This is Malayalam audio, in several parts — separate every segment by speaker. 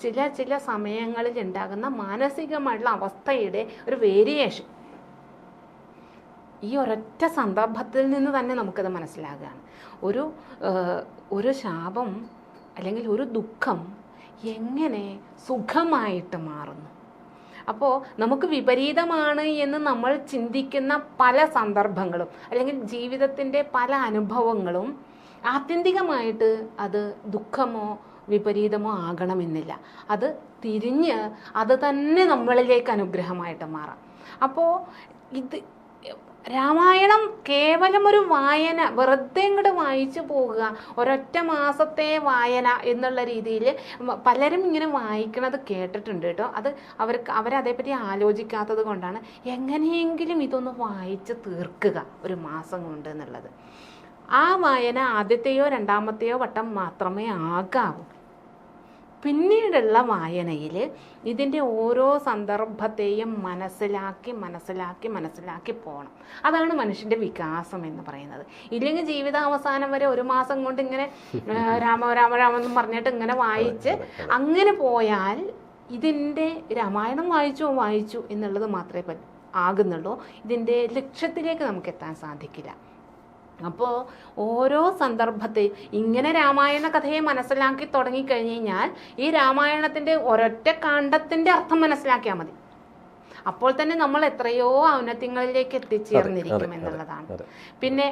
Speaker 1: ചില ചില സമയങ്ങളിൽ ഉണ്ടാകുന്ന മാനസികമായിട്ടുള്ള അവസ്ഥയുടെ ഒരു വേരിയേഷൻ ഈ ഒരൊറ്റ സന്ദർഭത്തിൽ നിന്ന് തന്നെ നമുക്കത് മനസ്സിലാകുകയാണ്. ഒരു ഒരു ശാപം അല്ലെങ്കിൽ ഒരു ദുഃഖം എങ്ങനെ സുഖമായിട്ട് മാറുന്നു? അപ്പോൾ നമുക്ക് വിപരീതമാണ് എന്ന് നമ്മൾ ചിന്തിക്കുന്ന പല സന്ദർഭങ്ങളും അല്ലെങ്കിൽ ജീവിതത്തിന്റെ പല അനുഭവങ്ങളും ആത്യന്തികമായിട്ട് അത് ദുഃഖമോ വിപരീതമോ ആകണമെന്നില്ല. അത് തിരിഞ്ഞ് അത് തന്നെ നമ്മളിലേക്ക് അനുഗ്രഹമായിട്ട് മാറാം. അപ്പോൾ ഇത് രാമായണം കേവലം ഒരു വായന വെറുതെ ഇങ്ങോട്ട് വായിച്ചു പോകുക ഒരൊറ്റ മാസത്തെ വായന എന്നുള്ള രീതിയിൽ പലരും ഇങ്ങനെ വായിക്കണത് കേട്ടിട്ടുണ്ട് കേട്ടോ. അത് അവർക്ക് അവരതേപ്പറ്റി ആലോചിക്കാത്തത് കൊണ്ടാണ് എങ്ങനെയെങ്കിലും ഇതൊന്ന് വായിച്ച് തീർക്കുക ഒരു മാസം കൊണ്ട് എന്നുള്ളത്. ആ വായന ആദ്യത്തെയോ രണ്ടാമത്തെയോ വട്ടം മാത്രമേ ആകാവൂ. പിന്നീടുള്ള വായനയിൽ ഇതിന്റെ ഓരോ സന്ദർഭത്തെയും മനസ്സിലാക്കി മനസ്സിലാക്കി മനസ്സിലാക്കി പോകണം അതാണ് മനുഷ്യന്റെ വികാസം എന്ന് പറയുന്നത്. ഇല്ലെങ്കിൽ ജീവിതാവസാനം വരെ ഒരു മാസം കൊണ്ട് ഇങ്ങനെ രാമ രാമ രാമ എന്ന് പറഞ്ഞിട്ട് ഇങ്ങനെ വായിച്ച് അങ്ങനെ പോയാൽ ഇതിന്റെ രാമായണം വായിച്ചു വായിച്ചു എന്നുള്ളത് മാത്രമേ ആകുന്നുള്ളൂ. ഇതിന്റെ ലക്ഷ്യത്തിലേക്ക് നമുക്ക് എത്താൻ സാധിക്കില്ല. അപ്പോൾ ഓരോ സന്ദർഭത്തെ ഇങ്ങനെ രാമായണ കഥയെ മനസ്സിലാക്കി തുടങ്ങിക്കഴിഞ്ഞ് കഴിഞ്ഞാൽ ഈ രാമായണത്തിന്റെ ഒരൊറ്റ കാണ്ഡത്തിന്റെ അർത്ഥം മനസ്സിലാക്കിയാൽ മതി. അപ്പോൾ തന്നെ നമ്മൾ എത്രയോ ഔന്നത്യങ്ങളിലേക്ക് എത്തിച്ചേർന്നിരിക്കും എന്നുള്ളതാണ്. പിന്നെ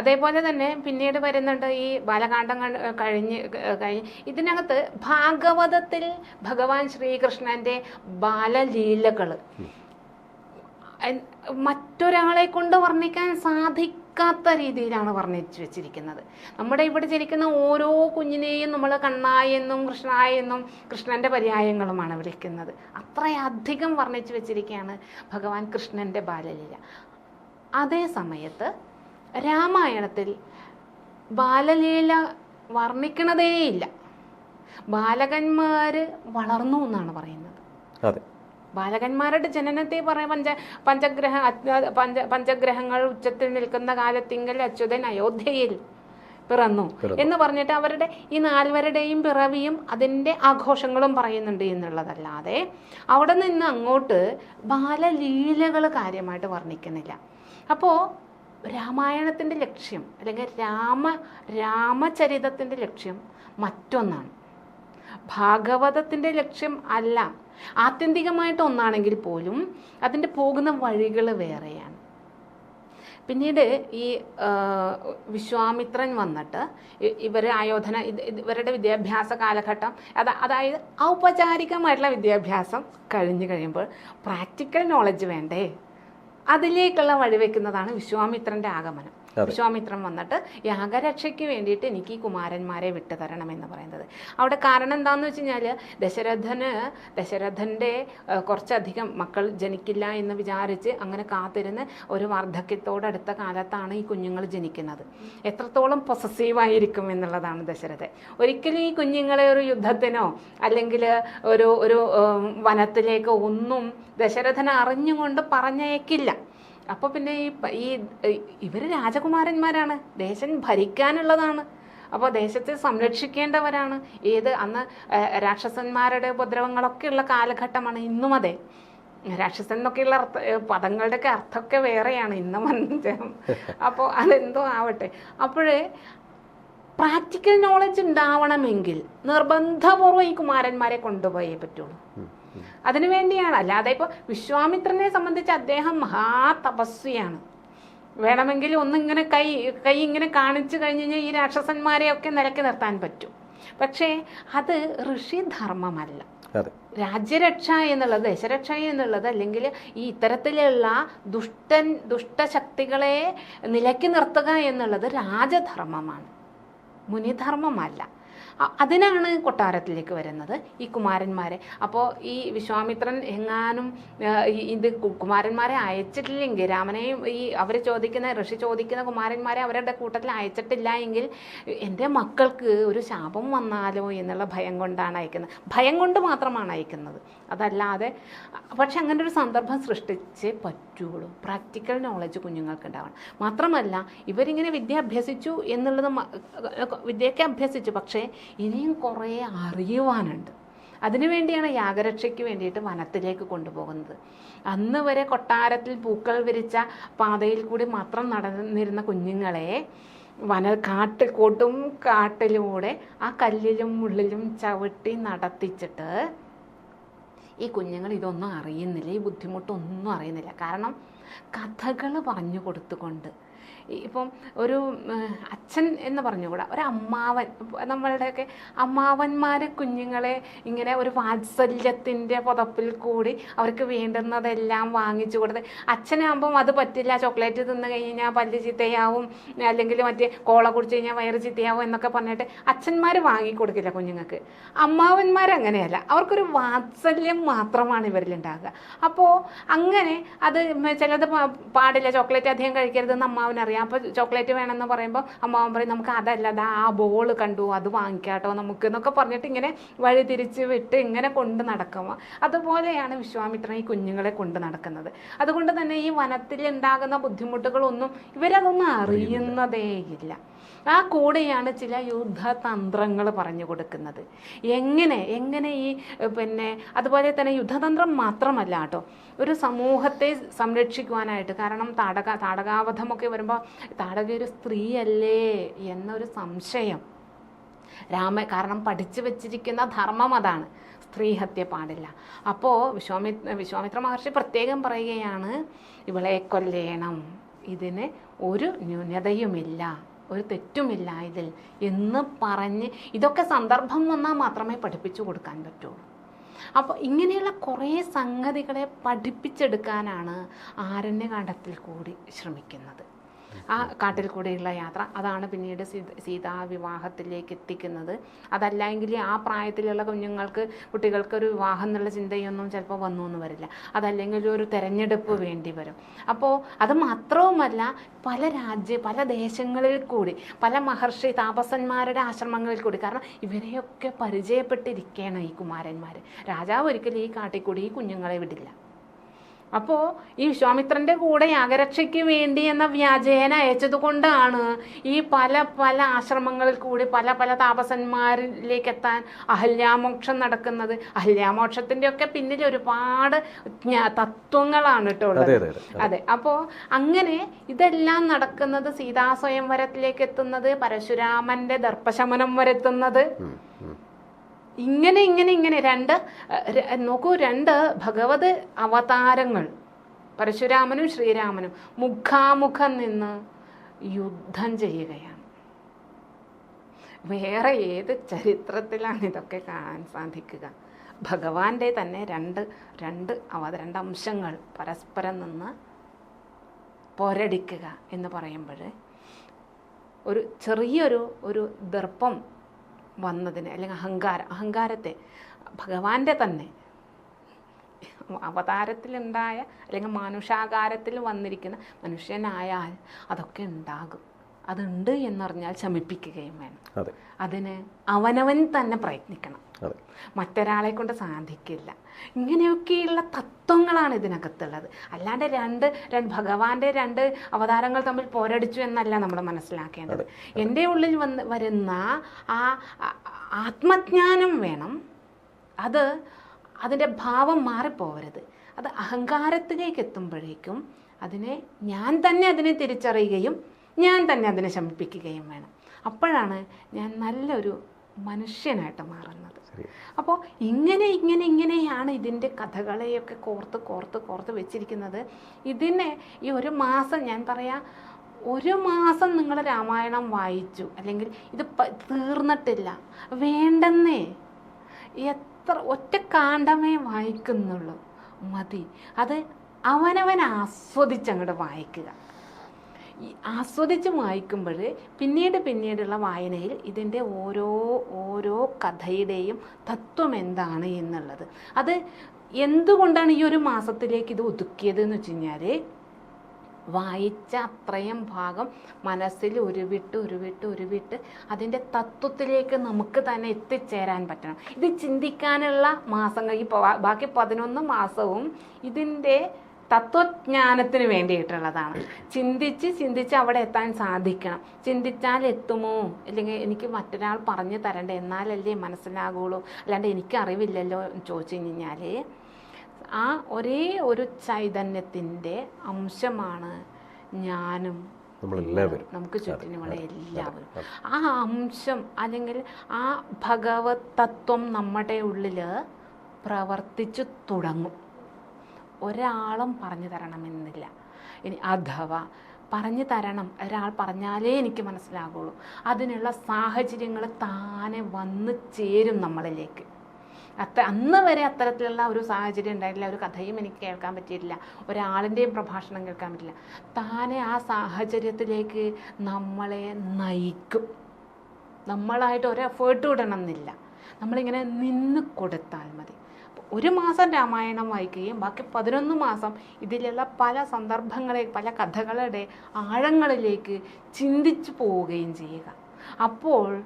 Speaker 1: അതേപോലെ തന്നെ പിന്നീട് വരുന്നുണ്ട് ഈ ബാലകാന്ഡം കഴിഞ്ഞ് കഴിഞ്ഞ്. ഇതിനകത്ത് ഭാഗവതത്തിൽ ഭഗവാൻ ശ്രീകൃഷ്ണന്റെ ബാലലീലകൾ മറ്റൊരാളെ കൊണ്ട് വർണിക്കാൻ സാധിക്കാത്ത രീതിയിലാണ് വർണിച്ചു വെച്ചിരിക്കുന്നത്. നമ്മുടെ ഇവിടെ ജനിക്കുന്ന ഓരോ കുഞ്ഞിനെയും നമ്മൾ കണ്ണായെന്നും കൃഷ്ണായെന്നും കൃഷ്ണന്റെ പര്യായങ്ങളുമാണ് വിളിക്കുന്നത്. അത്രയധികം വർണിച്ചു വെച്ചിരിക്കുകയാണ് ഭഗവാൻ കൃഷ്ണന്റെ ബാലലീല. അതേ സമയത്ത് രാമായണത്തിൽ ബാലലീല വർണിക്കണതേയില്ല. ബാലകന്മാർ വളർന്നു എന്നാണ് പറയുന്നത്.
Speaker 2: അതെ.
Speaker 1: ബാലകന്മാരുടെ ജനനത്തെ പറയാം പഞ്ച പഞ്ചഗ്രഹ പഞ്ച പഞ്ചഗ്രഹങ്ങൾ ഉച്ചത്തിൽ നിൽക്കുന്ന കാലത്തിങ്കൽ അച്യുതൻ അയോധ്യയിൽ പിറന്നു.
Speaker 2: പിറന്നു.
Speaker 1: എന്ന് പറഞ്ഞിട്ട് അവരുടെ ഈ നാൽവരുടെയും പിറവിയും അതിന്റെ ആഘോഷങ്ങളും പറയുന്നുണ്ട് എന്നുള്ളതല്ലാതെ അവിടെ നിന്ന് അങ്ങോട്ട് ബാലലീലകൾ കാര്യമായിട്ട് വർണിക്കുന്നില്ല. അപ്പോൾ രാമായണത്തിന്റെ ലക്ഷ്യം അല്ലെങ്കിൽ രാമ രാമചരിതത്തിന്റെ ലക്ഷ്യം മറ്റൊന്നാണ്. ഭാഗവതത്തിന്റെ ലക്ഷ്യം അല്ല. ആത്യന്തികമായിട്ട് ഒന്നാണെങ്കിൽ പോലും അതിന്റെ പോകുന്ന വഴികൾ വേറെയാണ്. പിന്നീട് ഈ വിശ്വാമിത്രൻ വന്നിട്ട് ഇവർ ആയോധന ഇവരുടെ വിദ്യാഭ്യാസ കാലഘട്ടം അത് അതായത് ഔപചാരികമായിട്ടുള്ള വിദ്യാഭ്യാസം കഴിഞ്ഞു കഴിയുമ്പോൾ പ്രാക്ടിക്കൽ നോളജ് വേണ്ടേ? അതിലേക്കുള്ള വഴിവെക്കുന്നതാണ് വിശ്വാമിത്രന്റെ ആഗമനം. വിശ്വാമിത്രൻ വന്നിട്ട് യാഗരക്ഷയ്ക്ക് വേണ്ടിയിട്ട് എനിക്ക് ഈ കുമാരന്മാരെ വിട്ടു തരണം എന്ന് പറയുന്നത്. അവിടെ കാരണം എന്താണെന്ന് വെച്ച് കഴിഞ്ഞാൽ ദശരഥന് ദശരഥന്റെ കുറച്ചധികം മക്കൾ ജനിക്കില്ല എന്ന് വിചാരിച്ച് അങ്ങനെ കാത്തിരുന്ന് ഒരു വാർദ്ധക്യത്തോടടുത്ത കാലത്താണ് ഈ കുഞ്ഞുങ്ങൾ ജനിക്കുന്നത്. എത്രത്തോളം പൊസസീവായിരിക്കും എന്നുള്ളതാണ് ദശരഥൻ. ഒരിക്കലും ഈ കുഞ്ഞുങ്ങളെ ഒരു യുദ്ധത്തിനോ അല്ലെങ്കിൽ ഒരു ഒരു വനത്തിലേക്ക് ഒന്നും ദശരഥൻ അറിഞ്ഞുകൊണ്ട് പറഞ്ഞയക്കില്ല. അപ്പോൾ പിന്നെ ഈ ഈ ഇവർ രാജകുമാരന്മാരാണ്. ദേശം ഭരിക്കാനുള്ളതാണ്. അപ്പോൾ ദേശത്തെ സംരക്ഷിക്കേണ്ടവരാണ്. ഏത് അന്ന് രാക്ഷസന്മാരുടെ ഉപദ്രവങ്ങളൊക്കെ ഉള്ള കാലഘട്ടമാണ് ഇന്നും അതെ. രാക്ഷസൻ എന്നൊക്കെയുള്ള അർത്ഥ പദങ്ങളുടെയൊക്കെ അർത്ഥമൊക്കെ വേറെയാണ് ഇന്നും അപ്പോൾ അതെന്തോ ആവട്ടെ. അപ്പോഴേ പ്രാക്ടിക്കൽ നോളജ് ഉണ്ടാവണമെങ്കിൽ നിർബന്ധപൂർവം ഈ കുമാരന്മാരെ കൊണ്ടുപോയേ പറ്റുള്ളൂ.
Speaker 2: ഉം, ഉം.
Speaker 1: അതിനു വേണ്ടിയാണ്. അല്ലാതെ ഇപ്പോൾ വിശ്വാമിത്രനെ സംബന്ധിച്ച് അദ്ദേഹം മഹാതപസ്വിയാണ്. വേണമെങ്കിൽ ഒന്നിങ്ങനെ കൈ കൈ ഇങ്ങനെ കാണിച്ചു കഴിഞ്ഞ് കഴിഞ്ഞാൽ ഈ രാക്ഷസന്മാരെ ഒക്കെ നിലക്കി നിർത്താൻ പറ്റും. പക്ഷേ അത് ഋഷിധർമ്മമല്ല രാജ്യരക്ഷ എന്നുള്ളത് ദശരക്ഷ എന്നുള്ളത് അല്ലെങ്കിൽ ഈ ഇത്തരത്തിലുള്ള ദുഷ്ടൻ ദുഷ്ടശക്തികളെ നിലക്കി നിർത്തുക എന്നുള്ളത് രാജധർമ്മമാണ്. മുനിധർമ്മമല്ല. അതിനാണ് കൊട്ടാരത്തിലേക്ക് വരുന്നത് ഈ കുമാരന്മാരെ. അപ്പോൾ ഈ വിശ്വാമിത്രൻ എങ്ങാനും ഇത് കുമാരന്മാരെ അയച്ചിട്ടില്ലെങ്കിൽ രാമനെയും ഈ അവർ ചോദിക്കുന്ന ഋഷി ചോദിക്കുന്ന കുമാരന്മാരെ അവരുടെ കൂട്ടത്തിൽ അയച്ചിട്ടില്ല എങ്കിൽ എന്റെ മക്കൾക്ക് ഒരു ശാപം വന്നാലോ എന്നുള്ള ഭയം കൊണ്ടാണ് അയക്കുന്നത്. ഭയം കൊണ്ട് മാത്രമാണ് അയക്കുന്നത്. അതല്ലാതെ പക്ഷെ അങ്ങനെ ഒരു സന്ദർഭം സൃഷ്ടിച്ചേ പറ്റുള്ളൂ. പ്രാക്ടിക്കൽ നോളജ് കുഞ്ഞുങ്ങൾക്ക് ഉണ്ടാവണം മാത്രമല്ല ഇവരിങ്ങനെ വിദ്യ അഭ്യസിച്ചു എന്നുള്ളത് വിദ്യയൊക്കെ അഭ്യസിച്ചു. പക്ഷേ ഇനിയും കുറേ അറിയുവാനുണ്ട്. അതിനുവേണ്ടിയാണ് യാഗരക്ഷയ്ക്ക് വേണ്ടിയിട്ട് വനത്തിലേക്ക് കൊണ്ടുപോകുന്നത്. അന്ന് വരെ കൊട്ടാരത്തിൽ പൂക്കൾ വിരിച്ച പാതയിൽ കൂടി മാത്രം നടന്നിരുന്ന കുഞ്ഞുങ്ങളെ വന കാട്ടിൽ കൊടും കാട്ടിലൂടെ ആ കല്ലിലും മുള്ളിലും ചവിട്ടി നടത്തിച്ചിട്ട് ഈ കുഞ്ഞുങ്ങൾ ഇതൊന്നും അറിയുന്നില്ല ഈ ബുദ്ധിമുട്ടൊന്നും അറിയുന്നില്ല. കാരണം കഥകൾ പറഞ്ഞു കൊടുത്തുകൊണ്ട് ഇപ്പം ഒരു അച്ഛൻ എന്ന് പറഞ്ഞുകൂടാ? ഒരു അമ്മാവൻ. നമ്മളുടെയൊക്കെ അമ്മാവന്മാർ കുഞ്ഞുങ്ങളെ ഇങ്ങനെ ഒരു വാത്സല്യത്തിന്റെ പുതപ്പിൽ കൂടി അവർക്ക് വേണ്ടുന്നതെല്ലാം വാങ്ങിച്ചു കൊടുത്ത് അച്ഛനാകുമ്പം അത് പറ്റില്ല. ചോക്ലേറ്റ് തിന്ന് കഴിഞ്ഞാൽ പല്ല് ചീത്തയാവും. അല്ലെങ്കിൽ മറ്റേ കോള കുടിച്ച് കഴിഞ്ഞാൽ വയറ് ചീത്തയാവും എന്നൊക്കെ പറഞ്ഞിട്ട് അച്ഛന്മാർ വാങ്ങിക്കൊടുക്കില്ല കുഞ്ഞുങ്ങൾക്ക്. അമ്മാവന്മാർ അങ്ങനെയല്ല. അവർക്കൊരു വാത്സല്യം മാത്രമാണ് ഇവരിലുണ്ടാകുക. അപ്പോൾ അങ്ങനെ അത് ചിലത് പാടില്ല. ചോക്ലേറ്റ് അധികം കഴിക്കരുതെന്ന് അമ്മാവനറിയാം. അപ്പോൾ ചോക്ലേറ്റ് വേണമെന്ന് പറയുമ്പോൾ അമ്മാവൻ പറയും നമുക്ക് അതല്ല അത് ആ ബോൾ കണ്ടു അത് വാങ്ങിക്കാട്ടോ നമുക്ക് എന്നൊക്കെ പറഞ്ഞിട്ട് ഇങ്ങനെ വഴി തിരിച്ച് വിട്ട് ഇങ്ങനെ കൊണ്ട് നടക്കുക അതുപോലെയാണ് വിശ്വാമിത്രൻ ഈ കുഞ്ഞുങ്ങളെ കൊണ്ട് നടക്കുന്നത്. അതുകൊണ്ട് തന്നെ ഈ വനത്തിൽ ഉണ്ടാകുന്ന ബുദ്ധിമുട്ടുകളൊന്നും ഇവരതൊന്നും അറിയുന്നതേയില്ല. ആ കൂടെയാണ് ചില യുദ്ധതന്ത്രങ്ങൾ പറഞ്ഞു കൊടുക്കുന്നത്. എങ്ങനെ എങ്ങനെ ഈ പിന്നെ അതുപോലെ തന്നെ യുദ്ധതന്ത്രം മാത്രമല്ല കേട്ടോ. ഒരു സമൂഹത്തെ സംരക്ഷിക്കുവാനായിട്ട് കാരണം താടക താടകാവധമൊക്കെ വരുമ്പോൾ താടക ഒരു സ്ത്രീയല്ലേ എന്നൊരു സംശയം. രാമ കാരണം പഠിച്ചു വച്ചിരിക്കുന്ന ധർമ്മം അതാണ്. സ്ത്രീഹത്യ പാടില്ല. അപ്പോൾ വിശ്വാമി വിശ്വാമിത്ര മഹർഷി പ്രത്യേകം പറയുകയാണ് ഇവളെ കൊല്ലേണം. ഇതിന് ഒരു ന്യൂനതയുമില്ല. ഒരു തെറ്റുമില്ല ഇതിൽ എന്ന് പറഞ്ഞ് ഇതൊക്കെ സന്ദർഭം വന്നാൽ മാത്രമേ പഠിപ്പിച്ചു കൊടുക്കാൻ പറ്റുള്ളൂ. അപ്പോൾ ഇങ്ങനെയുള്ള കുറേ സംഗതികളെ പഠിപ്പിച്ചെടുക്കാനാണ് ആരണ്യകാണ്ഡത്തിൽ കൂടി ശ്രമിക്കുന്നത്. ആ കാട്ടിൽ കൂടെയുള്ള യാത്ര അതാണ് പിന്നീട് സീത വിവാഹത്തിലേക്ക് എത്തിക്കുന്നത്. അതല്ലെങ്കിൽ ആ പ്രായത്തിലുള്ള കുഞ്ഞുങ്ങൾക്ക് കുട്ടികൾക്ക് ഒരു വിവാഹം എന്നുള്ള ചിന്തയൊന്നും ചിലപ്പോൾ വന്നു എന്ന് വരില്ല. അതല്ലെങ്കിൽ ഒരു തെരഞ്ഞെടുപ്പ് വേണ്ടി വരും. അപ്പോൾ അത് മാത്രവുമല്ല പല രാജ്യ പല ദേശങ്ങളിൽ കൂടി പല മഹർഷി താപസന്മാരുടെ ആശ്രമങ്ങളിൽ കൂടി. കാരണം ഇവരെയൊക്കെ പരിചയപ്പെട്ടിരിക്കുകയാണ് ഈ കുമാരന്മാർ രാജാവ് ഒരിക്കലും ഈ കാട്ടിൽ കൂടി ഈ കുഞ്ഞുങ്ങളെ വിടില്ല. അപ്പോൾ ഈ വിശ്വാമിത്രന്റെ കൂടെ യാഗരക്ഷയ്ക്ക് വേണ്ടി എന്ന വ്യാജേന അയച്ചത് കൊണ്ടാണ് ഈ പല പല ആശ്രമങ്ങളിൽ കൂടി പല പല താപസന്മാരിലേക്ക് എത്താൻ അഹല്യാമോക്ഷം നടക്കുന്നത്. അഹല്യാമോക്ഷത്തിന്റെ ഒക്കെ പിന്നിൽ ഒരുപാട് തത്വങ്ങളാണ് കേട്ടോ
Speaker 2: അതെ
Speaker 1: അപ്പോൾ അങ്ങനെ ഇതെല്ലാം നടക്കുന്നത് സീതാസ്വയംവരത്തിലേക്ക് എത്തുന്നത് പരശുരാമന്റെ ദർപ്പശമനം വരെ എത്തുന്നത്
Speaker 2: ഉം, ഉം.
Speaker 1: ഇങ്ങനെ ഇങ്ങനെ ഇങ്ങനെ രണ്ട് നോക്കൂ രണ്ട് ഭഗവത് അവതാരങ്ങൾ. പരശുരാമനും ശ്രീരാമനും മുഖാമുഖം നിന്ന് യുദ്ധം ചെയ്യുകയാണ്. വേറെ ഏത് ചരിത്രത്തിലാണ് ഇതൊക്കെ കാണാൻ സാധിക്കുക? ഭഗവാന്റെ തന്നെ രണ്ട് രണ്ട് അവ രണ്ട് അംശങ്ങൾ പരസ്പരം നിന്ന് പോരടിക്കുക എന്ന് പറയുമ്പോൾ ഒരു ചെറിയൊരു ഒരു ദർപ്പം വന്നതിന് അല്ലെങ്കിൽ അഹങ്കാരം അഹങ്കാരത്തെ ഭഗവാന്റെ തന്നെ അവതാരത്തിലുണ്ടായ അല്ലെങ്കിൽ മനുഷ്യാകാരത്തിൽ വന്നിരിക്കുന്ന മനുഷ്യനായാൽ അതൊക്കെ ഉണ്ടാകും. അതുണ്ട് എന്നറിഞ്ഞാൽ ശമിപ്പിക്കുകയും വേണം.
Speaker 2: അതെ.
Speaker 1: അതിന് അവനവൻ തന്നെ പ്രയത്നിക്കണം. മറ്റൊരാളെ കൊണ്ട് സാധിക്കില്ല. ഇങ്ങനെയൊക്കെയുള്ള തത്വങ്ങളാണ് ഇതിനകത്തുള്ളത്. അല്ലാണ്ട് രണ്ട് രണ്ട് ഭഗവാന്റെ രണ്ട് അവതാരങ്ങൾ തമ്മിൽ പോരടിച്ചു എന്നല്ല നമ്മൾ മനസ്സിലാക്കേണ്ടത്. എന്റെ ഉള്ളിൽ വന്ന് വരുന്ന ആ ആത്മജ്ഞാനം വേണം. അത് അതിന്റെ ഭാവം മാറിപ്പോവരുത്. അത് അഹങ്കാരത്തിലേക്ക് എത്തുമ്പോഴേക്കും അതിനെ ഞാൻ തന്നെ അതിനെ തിരിച്ചറിയുകയും ഞാൻ തന്നെ അതിനെ ശമിപ്പിക്കുകയും വേണം. അപ്പോഴാണ് ഞാൻ നല്ലൊരു മനുഷ്യനായിട്ട് മാറുന്നത്. അപ്പോൾ ഇങ്ങനെ ഇങ്ങനെ ഇങ്ങനെയാണ് ഇതിന്റെ കഥകളെയൊക്കെ കോർത്ത് കോർത്ത് കോർത്ത് വെച്ചിരിക്കുന്നത്. ഇതിനെ ഈ ഒരു മാസം ഞാൻ പറയാം ഒരു മാസം നിങ്ങൾ രാമായണം വായിച്ചു അല്ലെങ്കിൽ ഇത് തീർന്നിട്ടില്ല വേണ്ടെന്നേ. എത്ര ഒറ്റ കാണ്ടമേ വായിക്കുന്നുള്ളൂ. മതി. അത് അവനവൻ ആസ്വദിച്ചങ്ങോട്ട് വായിക്കുക. ആസ്വദിച്ച് വായിക്കുമ്പോൾ പിന്നീട് പിന്നീടുള്ള വായനയിൽ ഇതിന്റെ ഓരോ ഓരോ കഥയുടെയും തത്വം എന്താണ് എന്നുള്ളത്. അത് എന്തുകൊണ്ടാണ് ഈ ഒരു മാസത്തിലേക്ക് ഇത് ഒതുക്കിയത് എന്ന് വെച്ച് കഴിഞ്ഞാൽ വായിച്ച അത്രയും ഭാഗം മനസ്സിൽ ഉരുവിട്ട് ഉരുവിട്ട് ഉരുവിട്ട് അതിന്റെ തത്വത്തിലേക്ക് നമുക്ക് തന്നെ എത്തിച്ചേരാൻ പറ്റണം. ഇത് ചിന്തിക്കാനുള്ള മാസങ്ങൾ ഈ ബാക്കി പതിനൊന്ന് മാസവും ഇതിന്റെ തത്വജ്ഞാനത്തിന് വേണ്ടിയിട്ടുള്ളതാണ്. ചിന്തിച്ച് ചിന്തിച്ച് അവിടെ എത്താൻ സാധിക്കണം. ചിന്തിച്ചാൽ എത്തുമോ? അല്ലെങ്കിൽ എനിക്ക് മറ്റൊരാൾ പറഞ്ഞു തരണ്ടേ? എന്നാലല്ലേ മനസ്സിലാകുള്ളൂ. അല്ലാണ്ട് എനിക്ക് അറിവില്ലല്ലോ എന്ന് ചോദിച്ചു കഴിഞ്ഞാൽ ആ ഒരേ ഒരു ചൈതന്യത്തിന്റെ അംശമാണ് ഞാനും
Speaker 2: നമ്മളെല്ലാവരും.
Speaker 1: നമുക്ക് ചുറ്റിനുമുള്ള എല്ലാവരും. ആ അംശം അല്ലെങ്കിൽ ആ ഭഗവത് തത്വം നമ്മുടെ ഉള്ളിൽ പ്രവർത്തിച്ചു തുടങ്ങും. ഒരാളും പറഞ്ഞു തരണമെന്നില്ല. ഇനി അഥവാ പറഞ്ഞു തരണം ഒരാൾ പറഞ്ഞാലേ എനിക്ക് മനസ്സിലാകുള്ളൂ. അതിനുള്ള സാഹചര്യങ്ങൾ താനെ വന്ന് ചേരും നമ്മളിലേക്ക്. അത്ര അന്ന് വരെ അത്തരത്തിലുള്ള ഒരു സാഹചര്യം ഉണ്ടായിട്ടില്ല ഒരു കഥയും എനിക്ക് കേൾക്കാൻ പറ്റിയിട്ടില്ല ഒരാളിന്റെയും പ്രഭാഷണം കേൾക്കാൻ പറ്റില്ല താനെ ആ സാഹചര്യത്തിലേക്ക് നമ്മളെ നയിക്കും. നമ്മളായിട്ട് ഒരു എഫേർട്ട് ഇടണമെന്നില്ല. നമ്മളിങ്ങനെ നിന്ന് കൊടുത്താൽ മതി. ഒരു മാസം രാമായണം വായിക്കുകയും ബാക്കി പതിനൊന്ന് മാസം ഇതിലുള്ള പല സന്ദർഭങ്ങളെ പല കഥകളുടെ ആഴങ്ങളിലേക്ക് ചിന്തിച്ചു പോവുകയും ചെയ്യുക. അപ്പോൾ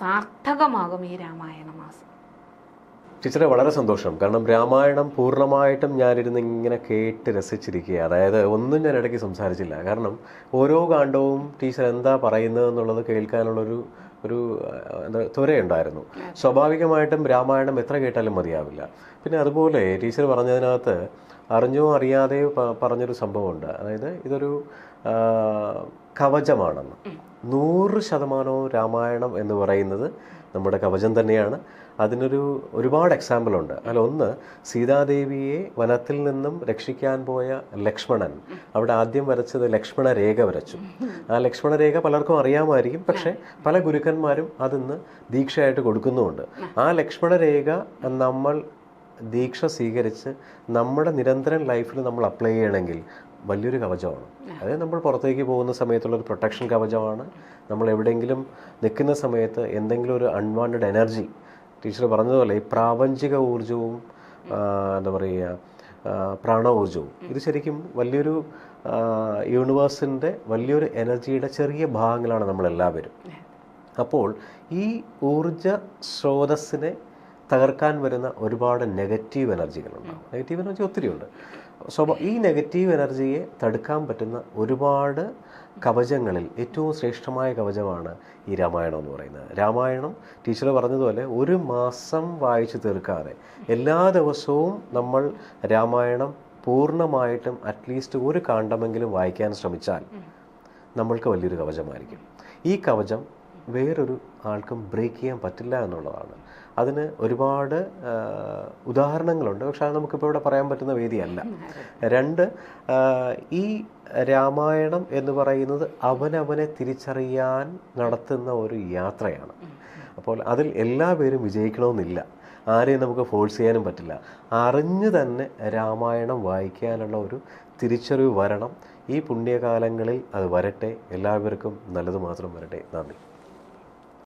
Speaker 1: സാർത്ഥകമാകും ഈ രാമായണ മാസം.
Speaker 2: ടീച്ചറെ വളരെ സന്തോഷം. കാരണം രാമായണം പൂർണമായിട്ടും ഞാനിരുന്ന് ഇങ്ങനെ കേട്ട് രസിച്ചിരിക്കുക അതായത് ഒന്നും ഞാൻ ഇടയ്ക്ക് സംസാരിച്ചില്ല. കാരണം ഓരോ കാണ്ഡവും ടീച്ചർ എന്താ പറയുന്നത് എന്നുള്ളത് കേൾക്കാനുള്ളൊരു ഒരു ത്വരയുണ്ടായിരുന്നു. സ്വാഭാവികമായിട്ടും രാമായണം എത്ര കേട്ടാലും മതിയാവില്ല. പിന്നെ അതുപോലെ ടീച്ചർ പറഞ്ഞതിനകത്ത് അറിഞ്ഞോ അറിയാതെയോ പറഞ്ഞൊരു സംഭവമുണ്ട്. അതായത് ഇതൊരു കവചമാണെന്ന്. നൂറ് ശതമാനവും രാമായണം എന്ന് പറയുന്നത് നമ്മുടെ കവചം തന്നെയാണ്. അതിനൊരു ഒരുപാട് എക്സാമ്പിളുണ്ട് ഒന്ന് സീതാദേവിയെ വനത്തിൽ നിന്നും രക്ഷിക്കാൻ പോയ ലക്ഷ്മണൻ. അവിടെ ആദ്യം വരച്ചത് ലക്ഷ്മണ രേഖ വരച്ചു. ആ ലക്ഷ്മണ രേഖ പലർക്കും അറിയാമായിരിക്കും. പക്ഷേ പല ഗുരുക്കന്മാരും അതിന്ന് ദീക്ഷയായിട്ട് കൊടുക്കുന്നുമുണ്ട്. ആ ലക്ഷ്മണ രേഖ നമ്മൾ ദീക്ഷ സ്വീകരിച്ച് നമ്മുടെ നിരന്തരം ലൈഫിൽ നമ്മൾ അപ്ലൈ ചെയ്യണമെങ്കിൽ വലിയൊരു കവചമാണ്. അതായത് നമ്മൾ പുറത്തേക്ക് പോകുന്ന സമയത്തുള്ള ഒരു പ്രൊട്ടക്ഷൻ കവചമാണ്. നമ്മൾ എവിടെയെങ്കിലും നിൽക്കുന്ന സമയത്ത് എന്തെങ്കിലും ഒരു അൺവാണ്ടഡ് എനർജി ടീച്ചർ പറഞ്ഞതുപോലെ ഈ പ്രാപഞ്ചിക ഊർജവും എന്താ പറയുക പ്രാണ ഊർജവും ഇത് ശരിക്കും വലിയൊരു യൂണിവേഴ്സിന്റെ വലിയൊരു എനർജിയുടെ ചെറിയ ഭാഗങ്ങളാണ് നമ്മളെല്ലാവരും. അപ്പോൾ ഈ ഊർജ സ്രോതസ്സിനെ തകർക്കാൻ വരുന്ന ഒരുപാട് നെഗറ്റീവ് എനർജികളുണ്ടാവും നെഗറ്റീവ് എനർജി ഒത്തിരിയുണ്ട് സ്വഭാവ ഈ നെഗറ്റീവ് എനർജിയെ തടുക്കാൻ പറ്റുന്ന ഒരുപാട് കവചങ്ങളിൽ ഏറ്റവും ശ്രേഷ്ഠമായ കവചമാണ് ഈ രാമായണം എന്ന് പറയുന്നത്. രാമായണം ടീച്ചർ പറഞ്ഞതുപോലെ ഒരു മാസം വായിച്ചു തീർക്കാതെ എല്ലാ ദിവസവും നമ്മൾ രാമായണം പൂർണമായിട്ടും അറ്റ്ലീസ്റ്റ് ഒരു കാണ്ടമെങ്കിലും വായിക്കാൻ ശ്രമിച്ചാൽ നമ്മൾക്ക് വലിയൊരു കവചമായിരിക്കും. ഈ കവചം വേറൊരു ആൾക്കും ബ്രേക്ക് ചെയ്യാൻ പറ്റില്ല എന്നുള്ളതാണ്. അതിന് ഒരുപാട് ഉദാഹരണങ്ങളുണ്ട്. പക്ഷെ അത് നമുക്കിപ്പോൾ ഇവിടെ പറയാൻ പറ്റുന്ന വേദിയല്ല. രണ്ട് ഈ രാമായണം എന്ന് പറയുന്നത് അവനവനെ തിരിച്ചറിയാൻ നടത്തുന്ന ഒരു യാത്രയാണ്. അപ്പോൾ അതിൽ എല്ലാ പേരും വിജയിക്കണമെന്നില്ല. ആരെയും നമുക്ക് ഫോഴ്സ് ചെയ്യാനും പറ്റില്ല. അറിഞ്ഞു തന്നെ രാമായണം വായിക്കാനുള്ള ഒരു തിരിച്ചറിവ് വരണം. ഈ പുണ്യകാലങ്ങളിൽ അത് വരട്ടെ. എല്ലാവർക്കും നല്ലത് മാത്രം വരട്ടെ. നന്ദി.